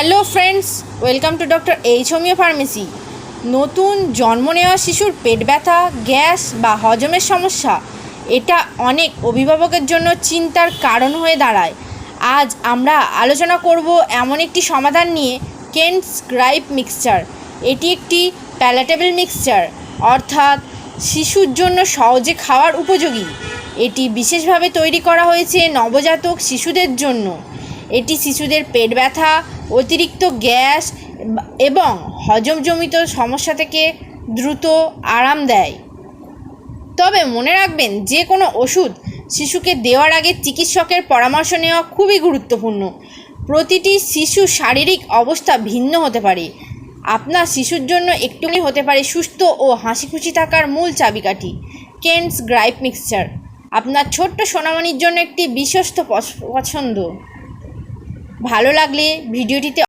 Hello friends welcome to doctor H homeo pharmacy নতুন জন্ম নেওয়া শিশুর পেট ব্যথা, গ্যাস বা হজমের সমস্যা, এটা অনেক অভিভাবকের জন্য চিন্তার কারণ হয়ে দাঁড়ায়। আজ আমরা আলোচনা করব এমন একটি সমাধান নিয়ে কেন্টস গ্রাইপ মিক্সচার এটি একটি প্যালাটেবল মিক্সচার অর্থাৎ শিশুর জন্য সহজে খাওয়ার উপযোগী। এটি বিশেষভাবে তৈরি করা হয়েছে নবজাতক শিশুদের জন্য। এটি শিশুদের পেট ব্যথা, অতিরিক্ত গ্যাস এবং হজমজনিত সমস্যা থেকে দ্রুত আরাম দেয়। তবে মনে রাখবেন, যে কোনো ওষুধ শিশুকে দেওয়ার আগে চিকিৎসকের পরামর্শ নেওয়া খুবই গুরুত্বপূর্ণ। প্রতিটি শিশু শারীরিক অবস্থা ভিন্ন হতে পারে। আপনার শিশুর জন্য একটুখানি হতে পারে সুস্থ ও হাসি খুশি থাকার মূল চাবিকাঠি, কেন্টস গ্রাইপ মিক্সচার। আপনার ছোট্ট সোনামণির জন্য একটি বিশ্বস্ত পছন্দ। ভালো লাগলে ভিডিওটিতে